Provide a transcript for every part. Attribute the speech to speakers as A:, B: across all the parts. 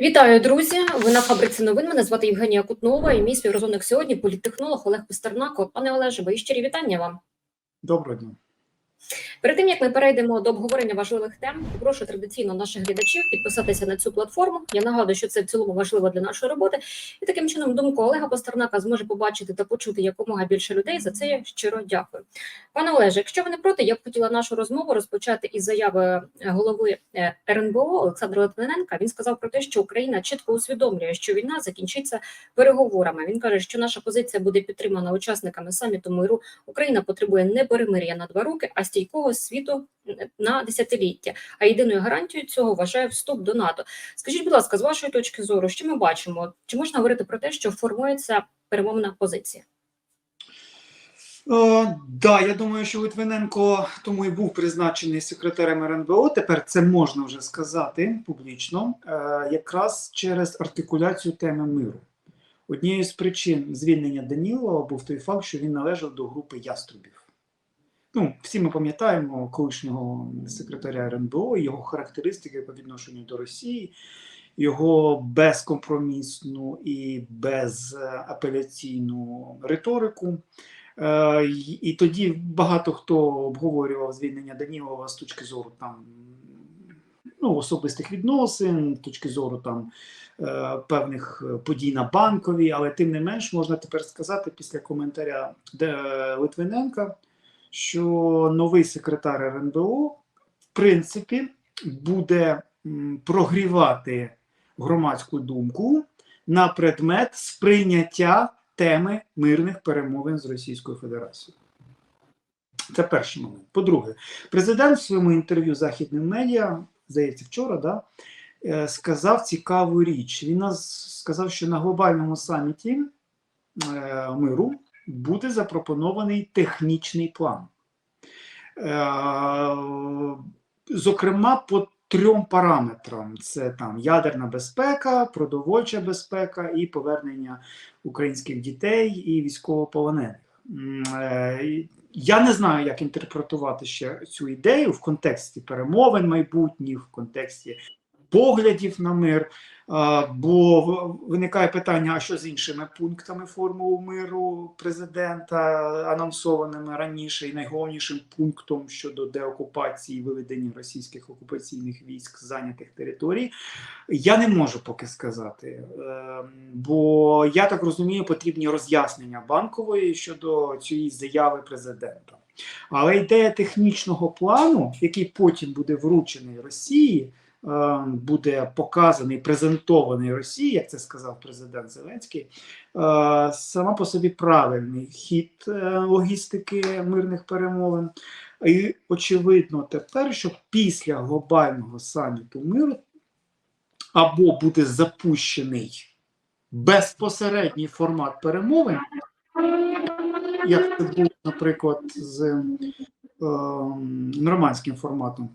A: Вітаю, друзі! Ви на фабриці новин. Мене звати Євгенія Кутнова і мій співрозумник сьогодні політтехнолог Олег Пастернак. Пане Олеже, ви щирі вітання вам.
B: Доброго дня.
A: Перед тим як ми перейдемо до обговорення важливих тем, прошу традиційно наших глядачів підписатися на цю платформу. Я нагадую, що це в цілому важливо для нашої роботи, і таким чином думку Олега Пастернака зможе побачити та почути якомога більше людей. За це я щиро дякую. Пане Олеже, якщо ви не проти, я б хотіла нашу розмову розпочати із заяви голови е, РНБО Олександра Литвиненка. Він сказав про те, що Україна чітко усвідомлює, що війна закінчиться переговорами. Він каже, що наша позиція буде підтримана учасниками саміту миру. Україна потребує не перемир'я на два роки, а стійкого світу на десятиліття. А єдиною гарантією цього вважає вступ до НАТО. Скажіть, будь ласка, з вашої точки зору, що ми бачимо? Чи можна говорити про те, що формується перемовна позиція?
B: Е, да, я думаю, що Литвиненко тому і був призначений секретарем РНБО. Тепер це можна вже сказати публічно, е, якраз через артикуляцію теми миру. Однією з причин звільнення Данілова був той факт, що він належав до групи яструбів. Ну, всі ми пам'ятаємо колишнього секретаря РНБО, його характеристики по відношенню до Росії, його безкомпромісну і безапеляційну риторику. Е, І тоді багато хто обговорював звільнення Данілова з точки зору там ну, особистих відносин, з точки зору там е, певних подій на банковій, але тим не менш можна тепер сказати після коментаря Литвиненка, що новий секретар РНБО в принципі буде прогрівати громадську думку на предмет сприйняття теми мирних перемовин з Російською Федерацією. Це перший момент. По-друге, президент в своєму інтерв'ю західним медіа, здається, вчора, да, е, сказав цікаву річ. Він сказав, що на глобальному саміті е, миру буде запропонований технічний план. Е, Зокрема, по трьом параметрам: це там ядерна безпека, продовольча безпека і повернення українських дітей і військовополонених. Е, Я не знаю, як інтерпретувати ще цю ідею в контексті перемовин майбутніх, в контексті поглядів на мир. Бо виникає питання: а що з іншими пунктами формули миру президента, анонсованими раніше, і найголовнішим пунктом щодо деокупації виведення російських окупаційних військ з зайнятих територій, я не можу поки сказати. Е, Бо я так розумію, потрібні роз'яснення банкової щодо цієї заяви президента. Але ідея технічного плану, який потім буде вручений Росії, буде показаний, презентований Росії, як це сказав президент Зеленський, е, сама по собі правильний хід е, логістики мирних перемовин. І очевидно тепер, що після глобального саміту миру або буде запущений безпосередній формат перемовин, як це було, наприклад, з е, нормандським форматом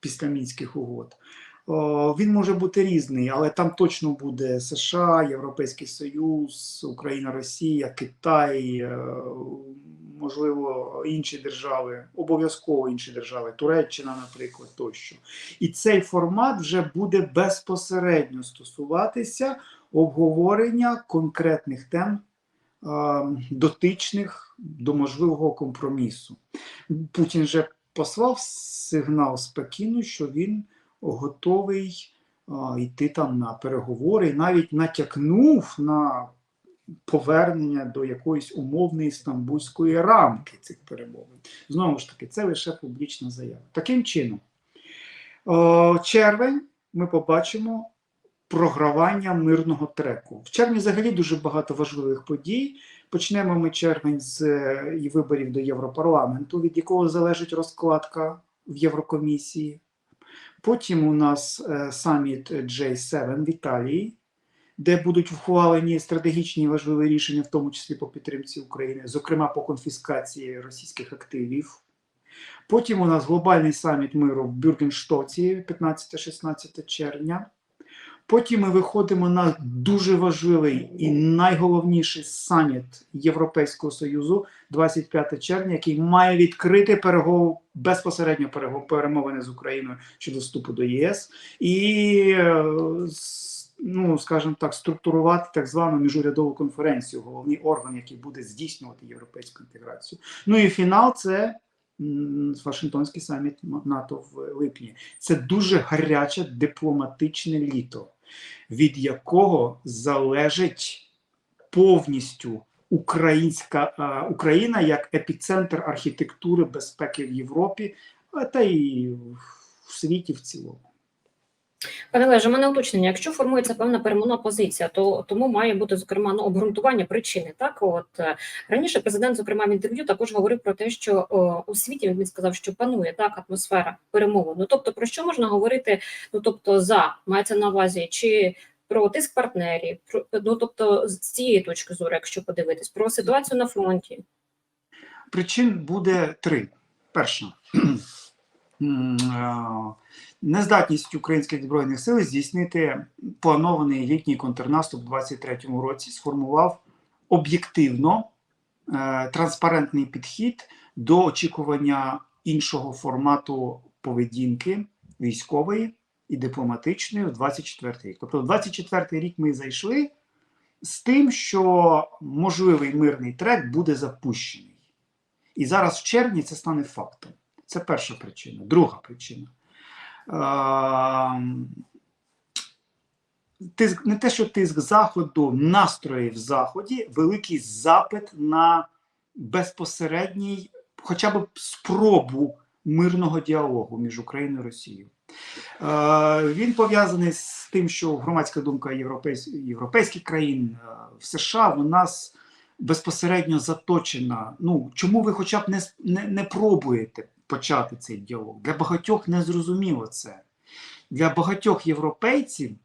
B: після мінських угод. Він може бути різний, але там точно буде США, Європейський Союз, Україна, Росія, Китай, е, можливо, інші держави, обов'язково інші держави, Туреччина, наприклад, тощо. І цей формат вже буде безпосередньо стосуватися обговорення конкретних тем, е, дотичних до можливого компромісу. Путін вже послав сигнал спокійно, що він готовий а, йти там на переговори, і навіть натякнув на повернення до якоїсь умовної стамбульської рамки цих перемовин. Знову ж таки, це лише публічна заява. Таким чином, о, червень ми побачимо програвання мирного треку. В червні взагалі дуже багато важливих подій. Почнемо ми червень з е, виборів до Європарламенту, від якого залежить розкладка в Єврокомісії. Потім у нас е, саміт J7 в Італії, де будуть ухвалені стратегічні важливі рішення, в тому числі по підтримці України, зокрема по конфіскації російських активів. Потім у нас глобальний саміт миру в Бюргенштоці 15-16 червня. Потім ми виходимо на дуже важливий і найголовніший саміт Європейського Союзу 25 червня, який має відкрити перегов... безпосередньо перемовини з Україною щодо вступу до ЄС і, е, ну скажімо так, структурувати так звану міжурядову конференцію, головний орган, який буде здійснювати європейську інтеграцію. Ну і фінал це Вашингтонський саміт НАТО в липні. Це дуже гаряче дипломатичне літо, від якого залежить повністю українська а, Україна як епіцентр архітектури безпеки в Європі, та й в світі в цілому.
A: Пане Олеже, у мене уточнення. Якщо формується певна перемовна позиція, то тому має бути зокрема ну, обґрунтування причини. Так, от е, раніше президент, зокрема в інтерв'ю, також говорив про те, що о, у світі він сказав, що панує так атмосфера перемовин. Ну тобто, про що можна говорити? Ну тобто, за мається на увазі чи про тиск партнерів, про ну тобто, з цієї точки зору, якщо подивитись, про ситуацію на фронті.
B: Причин буде три. Перша е, нездатність українських збройних сил здійснити планований літній контрнаступ у 2023 році сформував об'єктивно е, транспарентний підхід до очікування іншого формату поведінки військової і дипломатичної в 24 рік. Тобто, в 24 рік ми зайшли з тим, що можливий мирний трек буде запущений. І зараз в червні це стане фактом. Це перша причина. Друга причина. Тиск, не те, що тиск заходу, настрої в заході, великий запит на безпосередній, хоча б спробу мирного діалогу між Україною і Росією. Е, він пов'язаний з тим, що громадська думка європейсь, європейських країн е, в США в нас безпосередньо заточена. Ну чому ви хоча б не, не, не пробуєте почати цей діалог? Для багатьох не зрозуміло це. Для багатьох європейців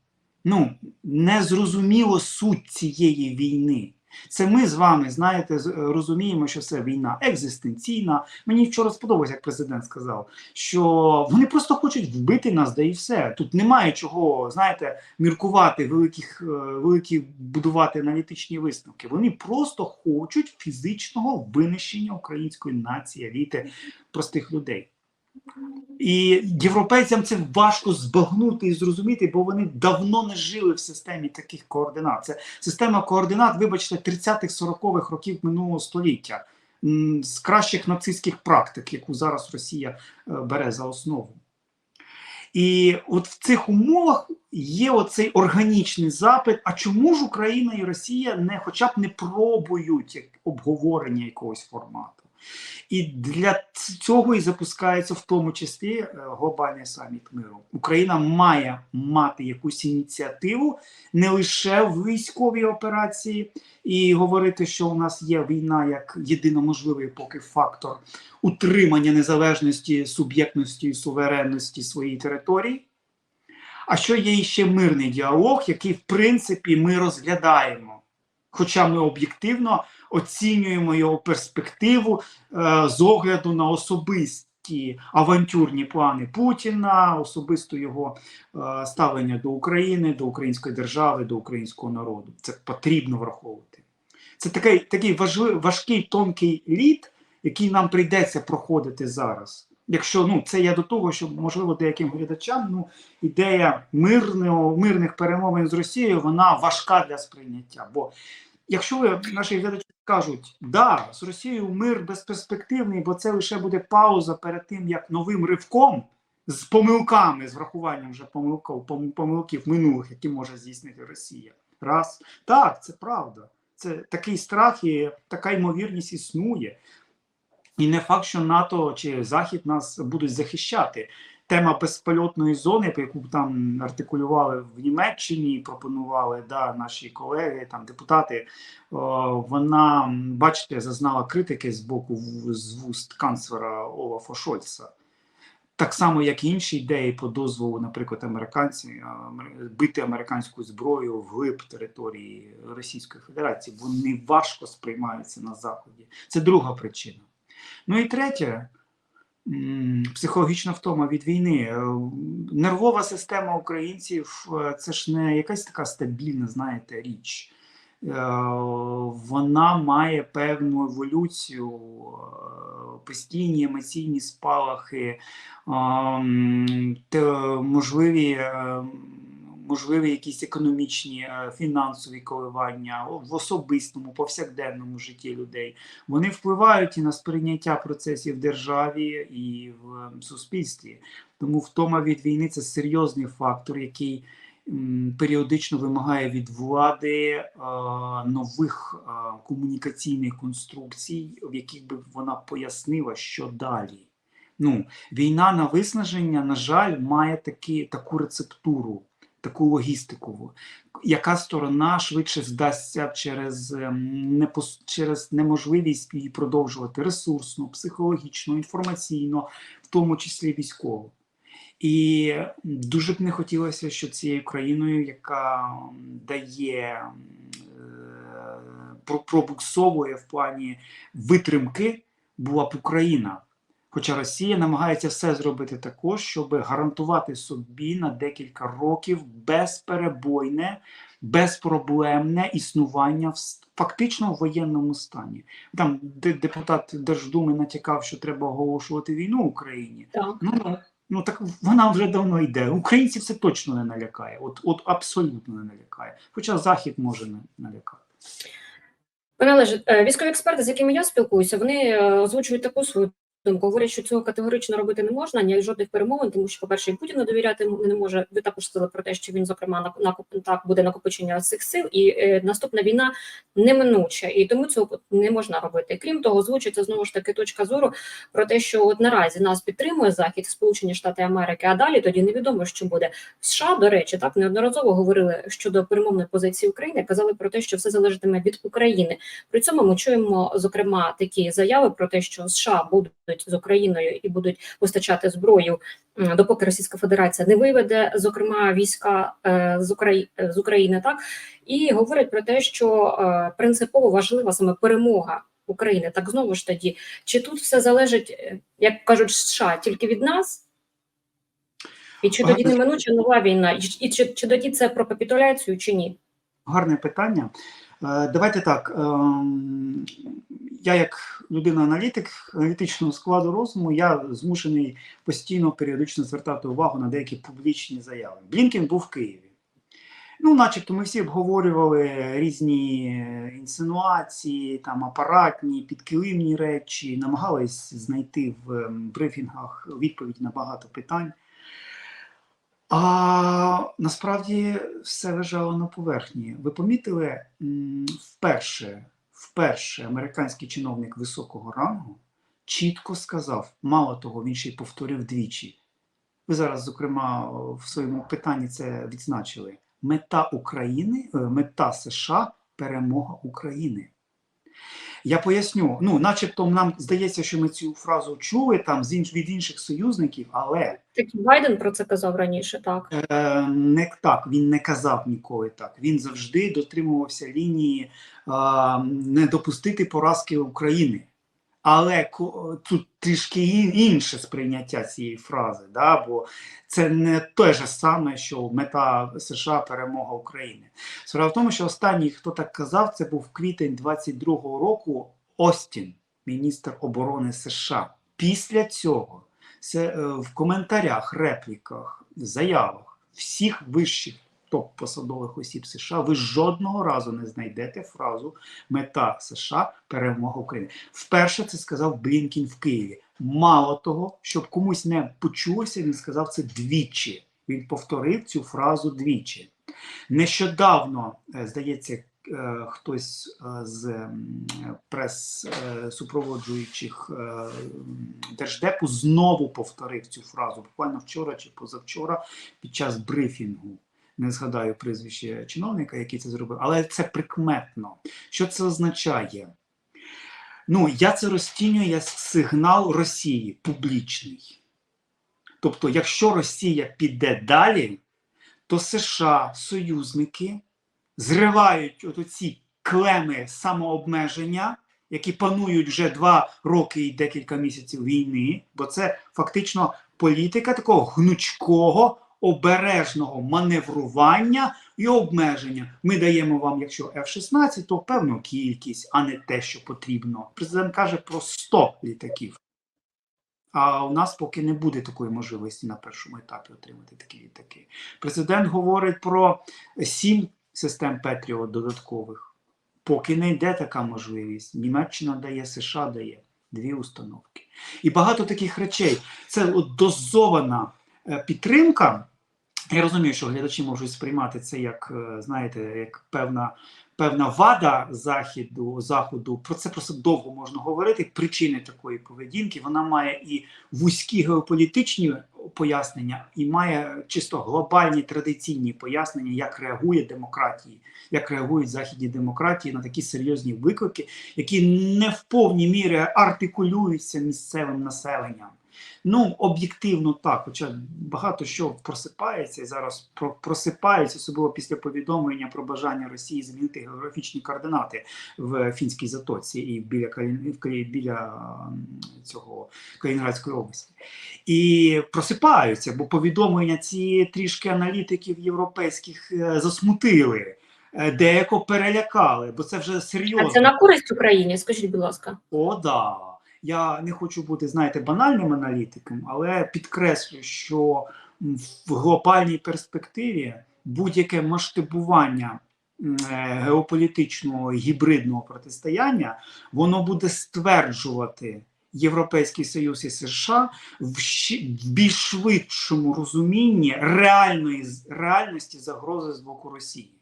B: ну, не зрозуміло суть цієї війни. Це ми з вами, знаєте, з- розуміємо, що це війна екзистенційна. Мені вчора сподобалось, як президент сказав, що вони просто хочуть вбити нас, да і все. Тут немає чого, знаєте, міркувати, великих, е, великі будувати аналітичні висновки. Вони просто хочуть фізичного винищення української нації, еліти, простих людей. І європейцям це важко збагнути і зрозуміти, бо вони давно не жили в системі таких координат. Це система координат, вибачте, 30-х, 40-х років минулого століття з кращих нацистських практик, яку зараз Росія е, бере за основу. І от в цих умовах є оцей органічний запит. А чому ж Україна і Росія не хоча б не пробують обговорення якогось формату? І для цього і запускається в тому числі е, глобальний саміт миру. Україна має мати якусь ініціативу не лише в військовій операції, і говорити, що у нас є війна як єдино можливий поки фактор утримання незалежності, суб'єктності і суверенності своєї території. А що є ще мирний діалог, який, в принципі, ми розглядаємо. Хоча ми об'єктивно оцінюємо його перспективу е, з огляду на особисті авантюрні плани Путіна, особисто його е, ставлення до України, до української держави, до українського народу. Це потрібно враховувати. Це такий, такий важкий тонкий лід, який нам прийдеться проходити зараз. Якщо ну це я до того, що можливо деяким глядачам ну ідея мирного мирних перемовин з Росією вона важка для сприйняття. Бо якщо наші глядачі кажуть, да, з Росією мир безперспективний, бо це лише буде пауза перед тим, як новим ривком з помилками, з врахуванням вже помилків, помилків минулих, які може здійснити Росія. Раз так, це правда. Це такий страх і така ймовірність існує. І не факт, що НАТО чи Захід нас будуть захищати. Тема безпольотної зони, про яку там артикулювали в Німеччині, пропонували да, наші колеги, там депутати, о, вона, бачите, зазнала критики з боку з вуст канцлера Олафа Шольца. Так само, як і інші ідеї по дозволу, наприклад, американців бити американську зброю вглиб території Російської Федерації. Вони важко сприймаються на Заході. Це друга причина. Ну і третє, психологічна втома від війни. Е, Нервова система українців е, це ж не якась така стабільна, знаєте, річ. Е, Вона має певну еволюцію, постійні емоційні спалахи, можливі, можливі якісь економічні, е, фінансові коливання в особистому, повсякденному житті людей. Вони впливають і на сприйняття процесів в державі і в е, суспільстві. Тому втома від війни це серйозний фактор, який періодично вимагає від влади е, нових е, комунікаційних конструкцій, в яких би вона пояснила, що далі. Ну, війна на виснаження, на жаль, має такі, таку рецептуру, таку логістику. Яка сторона швидше здасться через, ем, непос- через неможливість її продовжувати ресурсно, психологічно, інформаційно, в тому числі військово. І дуже б не хотілося, що цією країною, яка дає м, е, пробуксовує в плані витримки, була б Україна. Хоча Росія намагається все зробити також, щоб гарантувати собі на декілька років безперебойне, безпроблемне існування в фактично в воєнному стані. Там де- депутат Держдуми натякав, що треба оголошувати війну Україні.
A: Так.
B: Ну, ну, ну так вона вже давно йде. Українців це точно не налякає. От, от абсолютно не налякає. Хоча Захід може не налякати.
A: Пане Олеже, е, військові експерти, з якими я спілкуюся, вони е, озвучують таку свою думку. Говорять, що цього категорично робити не можна, ні жодних перемовин, тому що, по-перше, і Путіну довіряти не може. Ви також сказали про те, що він, зокрема, на, на так буде накопичення цих сил, і е, наступна війна неминуча, і тому цього не можна робити. Крім того, озвучується знову ж таки точка зору про те, що от наразі нас підтримує Захід, Сполучені Штати Америки, а далі тоді невідомо, що буде. США, до речі, так неодноразово говорили щодо перемовної позиції України, казали про те, що все залежатиме від України. При цьому ми чуємо зокрема такі заяви про те, що США будуть з Україною і будуть постачати зброю, допоки Російська Федерація не виведе, зокрема війська е, з України з України, так і говорять про те, що е, принципово важлива саме перемога. України так знову ж тоді, чи тут все залежить, е, як кажуть США, тільки від нас? І чи тоді
B: Багато-
A: неминуча нова війна, і, чи- чи, чи тоді це про капітуляцію, чи ні?
B: Гарне питання. Е, Давайте так. Я, як людина-аналітик аналітичного складу розуму, я змушений постійно періодично звертати увагу на деякі публічні заяви. Блінкен був в Києві. Ну, начебто, ми всі обговорювали різні інсинуації, там апаратні, підкилимні речі, намагались знайти в ем, брифінгах відповідь на багато питань. А насправді все лежало на поверхні. Ви помітили вперше, вперше американський чиновник високого рангу чітко сказав, мало того, він ще й повторив двічі. Ви зараз, зокрема, в своєму питанні це відзначили. Мета України, е, мета США перемога України. Я поясню, ну, начебто, нам здається, що ми цю фразу чули там з інш, від інших союзників, але
A: Так Байден про це казав раніше, так.
B: Е, не так, він не казав ніколи так. Він завжди дотримувався лінії не допустити поразки України. Але тут трішки інше сприйняття цієї фрази, да? бо це не те ж саме, що мета США перемога України. Справа в тому, що останній, хто так казав, це був квітень 22-го року Остін, міністр оборони США. Після цього е, в коментарях, репліках, заявах всіх вищих топ-посадових осіб США ви жодного разу не знайдете фразу мета США перемога України. Вперше це сказав Блінкін в Києві. Мало того, щоб комусь не почулося, він сказав це двічі. Він повторив цю фразу двічі. Нещодавно, е, здається, е, хтось е, з прес-супроводжуючих держдепу знову повторив цю фразу буквально вчора чи позавчора під час брифінгу. Не згадаю прізвище чиновника, який це зробив, але це прикметно. Що це означає? Ну, я це розцінюю як сигнал Росії публічний. Тобто, якщо Росія піде далі, то США, союзники, зривають оці клеми самообмеження які панують вже два роки і декілька місяців війни, бо це фактично політика такого гнучкого, обережного маневрування і обмеження. Ми даємо вам, якщо F-16, то певну кількість, а не те, що потрібно. Президент каже про 100 літаків. А у нас поки не буде такої можливості на першому етапі отримати такі літаки. Президент говорить про сім систем Петріот додаткових. Поки не йде така можливість. Німеччина дає, США дає дві установки. І багато таких речей. Це дозована е, підтримка. Я розумію, що глядачі можуть сприймати це як, е, знаєте, як певна, певна вада західу, заходу. Про це просто довго можна говорити. Причини такої поведінки. Вона має і вузькі геополітичні пояснення, і має чисто глобальні традиційні пояснення, як реагує демократії, як реагують західні демократії на такі серйозні виклики, які не в повній мірі артикулюються місцевим населенням. Ну, об'єктивно так, хоча багато що просипається і зараз про- просипається, особливо після повідомлення про бажання Росії змінити географічні координати в Фінській затоці і біля біля цього Калінінградської області. І просипаються, бо повідомлення ці трішки аналітиків європейських е, засмутили, е, деяко перелякали, бо це вже серйозно.
A: А це на користь Україні, скажіть, будь ласка.
B: О, да. Я не хочу бути, знаєте, банальним аналітиком, але підкреслю, що в глобальній перспективі будь-яке масштабування е, геополітичного гібридного протистояння, воно буде стверджувати Європейський Союз і США в, більш швидшому розумінні реальної реальності загрози з боку Росії.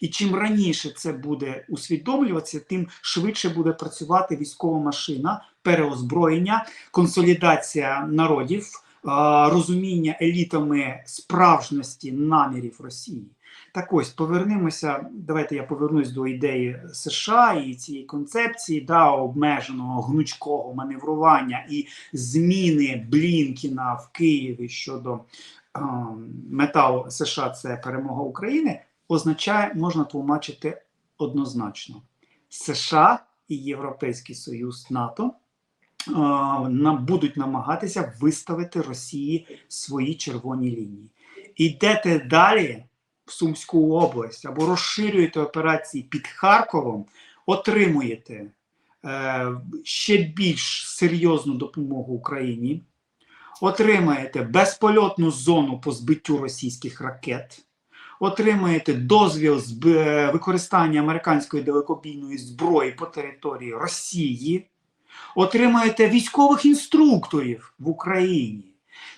B: І чим раніше це буде усвідомлюватися, тим швидше буде працювати військова машина, переозброєння, консолідація народів, розуміння елітами справжності намірів Росії. Так ось повернемося. Давайте я повернусь до ідеї США і цієї концепції да, обмеженого гнучкого маневрування і зміни Блінкіна в Києві щодо е, металу США це перемога України означає, можна тлумачити однозначно: США і Європейський Союз НАТО е, нам будуть намагатися виставити Росії свої червоні лінії. Ідете далі в Сумську область або розширюєте операції під Харковом, отримуєте е, ще більш серйозну допомогу Україні, отримаєте безпольотну зону по збиттю російських ракет отримаєте дозвіл з використання американської далекобійної зброї по території Росії, отримаєте військових інструкторів в Україні.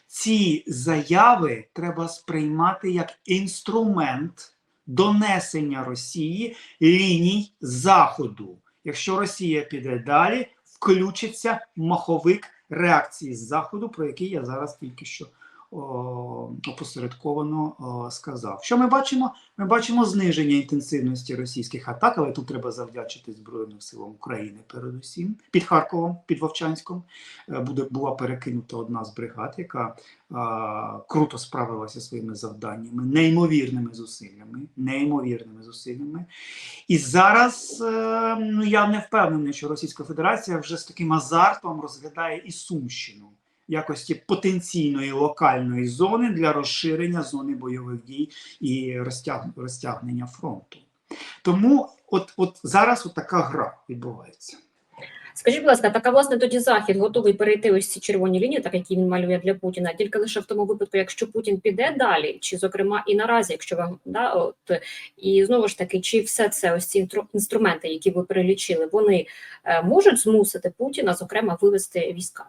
B: Ці заяви треба сприймати як інструмент донесення Росії ліній Заходу. Якщо Росія піде далі, включиться маховик реакції з Заходу, про який я зараз тільки що опосередковано сказав. Що ми бачимо? Ми бачимо зниження інтенсивності російських атак, але тут треба завдячити Збройним силам України передусім. Під Харковом, під Вовчанськом е, буде, була перекинута одна з бригад, яка а, круто справилася своїми завданнями, неймовірними зусиллями, неймовірними зусиллями. І зараз е, ну, я не впевнений, що Російська Федерація вже з таким азартом розглядає і Сумщину якості потенційної локальної зони для розширення зони бойових дій і розтягнення фронту. Тому от, от зараз от така гра відбувається.
A: Скажіть, будь ласка, так а власне тоді захід готовий перейти ось ці червоні лінії, так які він малює для Путіна, тільки лише в тому випадку, якщо Путін піде далі, чи зокрема і наразі, якщо вам да от і знову ж таки, чи все це ось ці інструменти, які ви перелічили, вони е, можуть змусити Путіна, зокрема, вивести війська?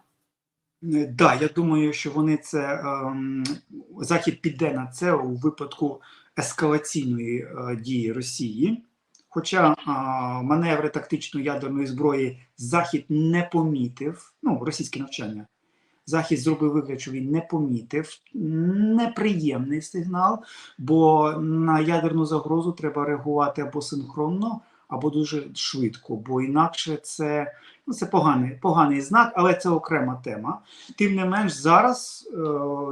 B: Е, Да, я думаю, що вони це ем, захід піде на це у випадку ескалаційної е, дії Росії. Хоча маневри тактичної ядерної зброї Захід не помітив, ну російське навчання. Захід зробив вигляд, що він не помітив. Неприємний сигнал, бо на ядерну загрозу треба реагувати або синхронно, або дуже швидко, бо інакше це, ну, це поганий, поганий знак, але це окрема тема. Тим не менш, зараз, е,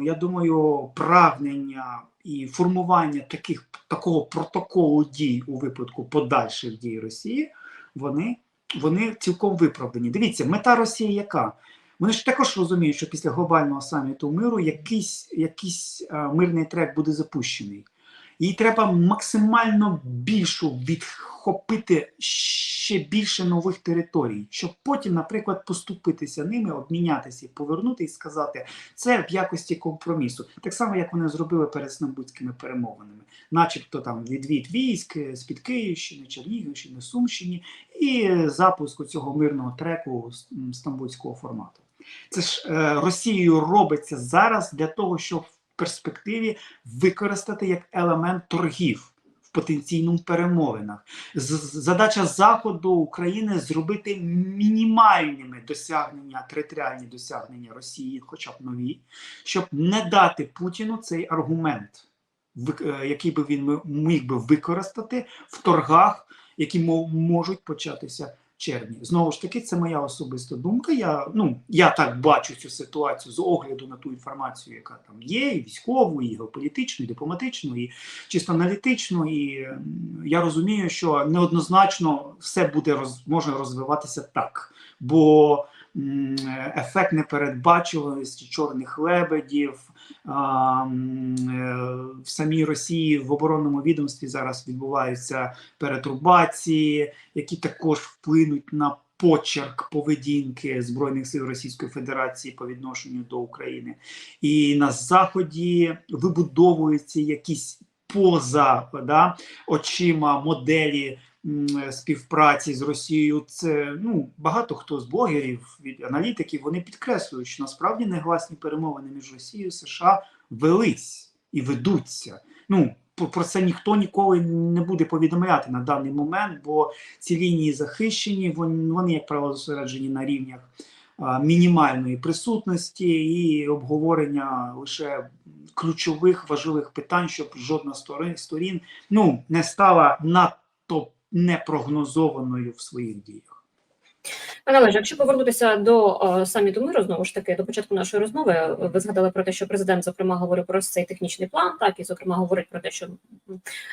B: я думаю, прагнення і формування таких, такого протоколу дій у випадку подальших дій Росії, вони вони цілком виправдані. Дивіться, мета Росії яка? Вони ж також розуміють, що після глобального саміту миру якийсь, якийсь а, мирний трек буде запущений. Їй треба максимально більшу відхопити ще більше нових територій, щоб потім, наприклад, поступитися ними, обмінятися, повернути і сказати це в якості компромісу. Так само, як вони зробили перед Стамбульськими перемовинами, начебто там відвід військ з під Київщини, Чернігівщини, Сумщини і запуску цього мирного треку стамбульського формату. Це ж е, Росією робиться зараз для того, щоб перспективі використати як елемент торгів в потенційному перемовинах. Задача Заходу України зробити мінімальними досягнення, територіальні досягнення Росії, хоча б нові, щоб не дати Путіну цей аргумент, е, який би він міг би використати в торгах, які можуть початися червні. Знову ж таки, це моя особиста думка. Я, ну, я так бачу цю ситуацію з огляду на ту інформацію, яка там є, і військову, і геополітичну, і дипломатичну, і чисто аналітичну. І я розумію, що неоднозначно все буде роз, може розвиватися так. Бо ефект непередбачуваності чорних лебедів е, в самій Росії в оборонному відомстві зараз відбуваються перетрубації, які також вплинуть на почерк поведінки Збройних сил Російської Федерації по відношенню до України. І на Заході вибудовуються якісь поза да, очима моделі співпраці з Росією. Це ну багато хто з блогерів, від аналітиків вони підкреслюють, що насправді негласні перемовини між Росією і США велись і ведуться. Ну про- про це ніхто ніколи не буде повідомляти на даний момент, бо ці лінії захищені, вони, вони як правило, зосереджені на рівнях а, мінімальної присутності і обговорення лише ключових важливих питань, щоб жодна сторін, сторін ну, не стала надто непрогнозованою в своїх діях.
A: Пане Олеже, якщо повернутися до о, саміту миру, знову ж таки, до початку нашої розмови, е, ви згадали про те, що президент, зокрема, говорив про цей технічний план, так і зокрема говорить про те, що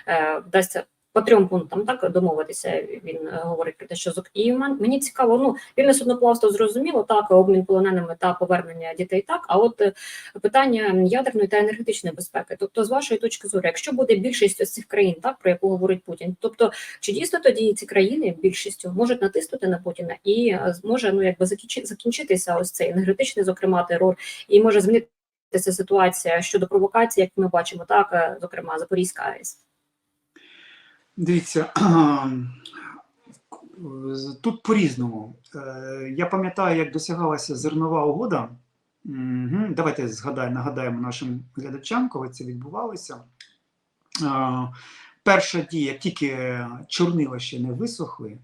A: е, вдасться по трьом пунктам так домовитися. Він е, говорить про те, що і мені цікаво, ну вільне судноплавство зрозуміло, так обмін полоненими та повернення дітей, так. А от е, питання ядерної та енергетичної безпеки, тобто, з вашої точки зору, якщо буде більшість ось цих країн, так про яку говорить Путін, тобто чи дійсно тоді ці країни більшістю можуть натиснути на Путіна і е, зможе ну якби закінчи- закінчитися ось цей енергетичний, зокрема, терор, і може змінитися ситуація щодо провокацій, як ми бачимо, так зокрема Запорізька АЕС.
B: Дивіться, тут по-різному. Е, Я пам'ятаю, як досягалася зернова угода. Давайте згадаємо, нагадаємо нашим глядачам, коли це відбувалося. Е, Перша дія, тільки чорнила ще не висохли,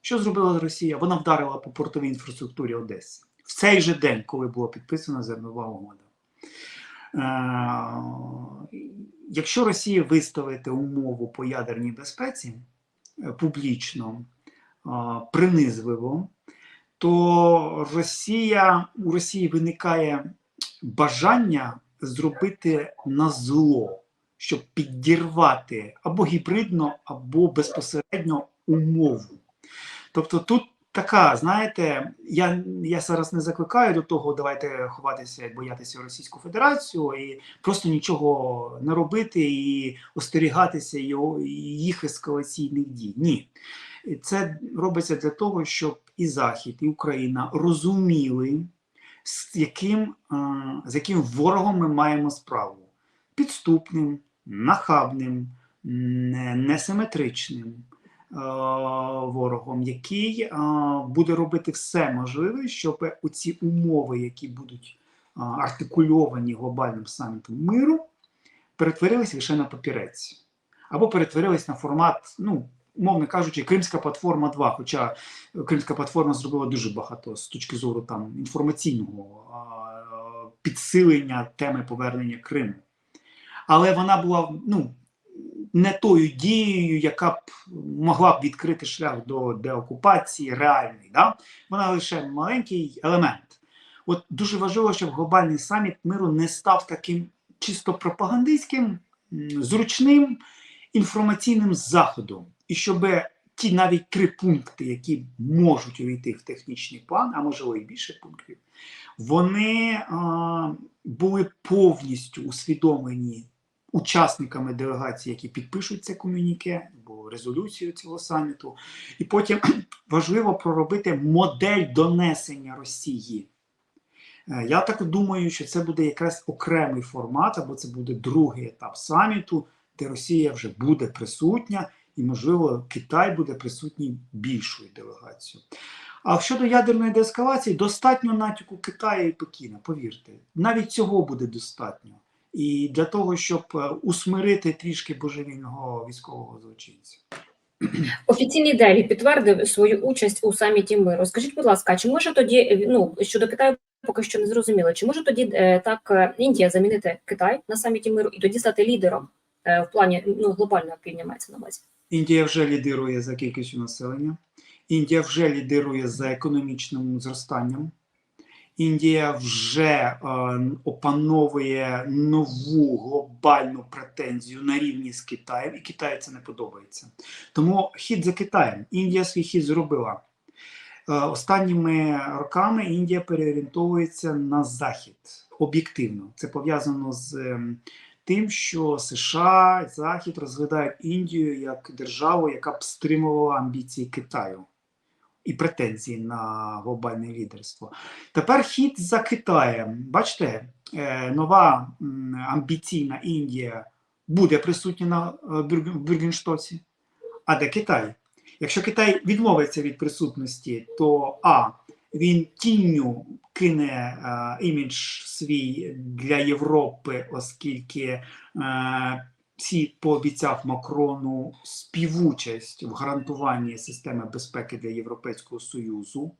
B: що зробила Росія? Вона вдарила по портовій інфраструктурі Одеси в цей же день, коли була підписана зернова угода. Е, Якщо Росія виставити умову по ядерній безпеці е, публічно, е, принизливо, то Росія, у Росії виникає бажання зробити на зло, щоб підірвати або гібридно, або безпосередньо умову. Тобто тут така, знаєте, я, я зараз не закликаю до того, давайте ховатися, боятися Російську Федерацію і просто нічого не робити і остерігатися його, їх ескалаційних дій. Ні. Це робиться для того, щоб і Захід, і Україна розуміли, з яким, е, з яким ворогом ми маємо справу: підступним, нахабним, несиметричним ворогом, який е, буде робити все можливе, щоб у ці умови, які будуть е, артикульовані глобальним самітом миру, перетворились лише на папірець. Або перетворились на формат, ну, умовно кажучи, Кримська платформа 2. Хоча Кримська платформа зробила дуже багато з точки зору там інформаційного підсилення теми повернення Криму. Але вона була ну, не тою дією, яка б могла б відкрити шлях до деокупації реальний. Да? Вона лише маленький елемент. От дуже важливо, щоб глобальний саміт миру не став таким чисто пропагандистським, зручним інформаційним заходом, і щоб ті навіть три пункти, які можуть увійти в технічний план, а можливо і більше пунктів, вони а, були повністю усвідомлені учасниками делегації, які підпишуть це комюніке, або резолюцію цього саміту. І потім важливо проробити модель донесення Росії. Е, Я так думаю, що це буде якраз окремий формат, або це буде другий етап саміту, де Росія вже буде присутня, і, можливо, Китай буде присутній більшою делегацією. А щодо ядерної деескалації, достатньо натяку Китаю і Пекіна, повірте, навіть цього буде достатньо. І для того, щоб е, усмирити трішки божевільного військового злочинця.
A: Офіційний Делі підтвердив свою участь у саміті миру. Скажіть, будь ласка, чи може тоді е, ну щодо Китаю поки що не зрозуміло, чи може тоді е, так Індія замінити Китай на саміті миру і тоді стати лідером в плані ну глобального півдня мається на увазі?
B: Індія вже лідирує за кількістю населення, Індія вже лідирує за економічним зростанням. Індія вже е, опановує нову глобальну претензію на рівні з Китаєм, і Китаю це не подобається. Тому хід за Китаєм. Індія свій хід зробила. Е, останніми роками Індія переорієнтовується на захід об'єктивно. Це пов'язано з ем, тим, що США Захід розглядають Індію як державу, яка б стримувала амбіції Китаю і претензії на глобальне лідерство. Тепер хід за Китаєм. Бачите, е, нова амбіційна Індія буде присутня на е, Бюргенштоці. А де Китай? Якщо Китай відмовиться від присутності, то А. Він тінню кине е, імідж свій для Європи, оскільки е, всі пообіцяв Макрону співучасть в гарантуванні системи безпеки для Європейського Союзу.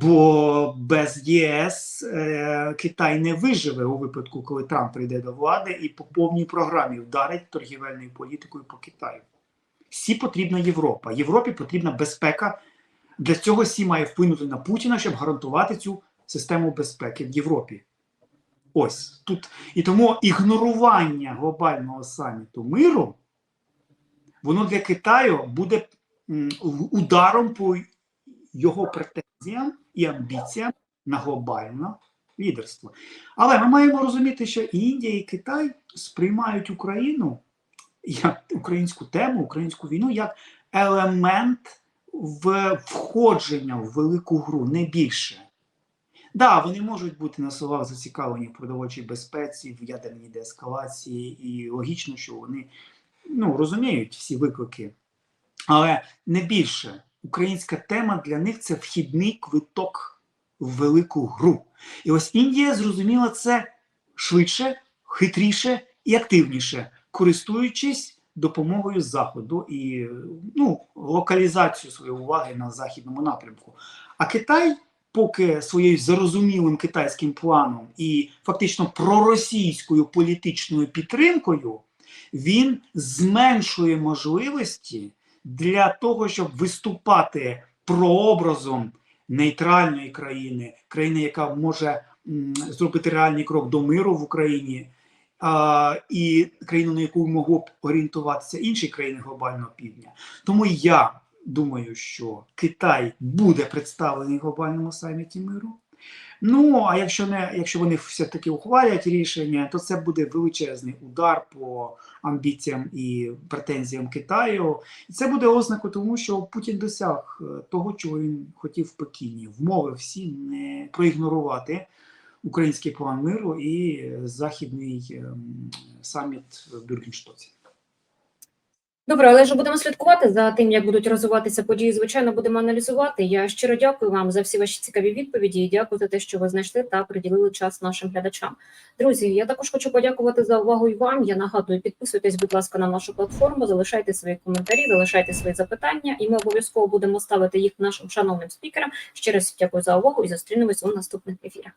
B: Бо без ЄС е, Китай не виживе у випадку, коли Трамп прийде до влади і по повній програмі вдарить торгівельною політикою по Китаю. Всі потрібна Європа. Європі потрібна безпека. Для цього Сі має вплинути на Путіна, щоб гарантувати цю систему безпеки в Європі. Ось тут. І тому ігнорування глобального саміту миру, воно для Китаю буде ударом по його претензіям і амбіціям на глобальне лідерство. Але ми маємо розуміти, що і Індія, і Китай сприймають Україну як українську тему, українську війну як елемент в входження в велику гру, не більше. Да, вони можуть бути на словах зацікавлені в продовольчій безпеці, в ядерній деескалації, і логічно, що вони ну, розуміють всі виклики. Але не більше. Українська тема для них це вхідний квиток в велику гру. І ось Індія зрозуміла це швидше, хитріше і активніше, користуючись допомогою Заходу і ну, локалізацію своєї уваги на західному напрямку. А Китай, поки своєю зарозумілим китайським планом і фактично проросійською політичною підтримкою, він зменшує можливості для того, щоб виступати прообразом нейтральної країни, країни, яка може зробити реальний крок до миру в Україні, і країну, на яку могло б орієнтуватися інші країни глобального півдня. Тому я думаю, що Китай буде представлений в глобальному саміті миру. Ну, а якщо не, якщо вони все-таки ухвалять рішення, то це буде величезний удар по амбіціям і претензіям Китаю. І це буде ознакою тому, що Путін досяг е, того, чого він хотів в Пекіні, вмовив всі не проігнорувати український план миру і е, західний ем, саміт в Бюргенштоці.
A: Добре, але ж будемо слідкувати за тим, як будуть розвиватися події. Звичайно, будемо аналізувати. Я щиро дякую вам за всі ваші цікаві відповіді і дякую за те, що ви знайшли та приділили час нашим глядачам. Друзі, я також хочу подякувати за увагу і вам. Я нагадую, підписуйтесь, будь ласка, на нашу платформу, залишайте свої коментарі, залишайте свої запитання, і ми обов'язково будемо ставити їх нашим шановним спікерам. Ще раз дякую за увагу і зустрінемось у наступних ефірах.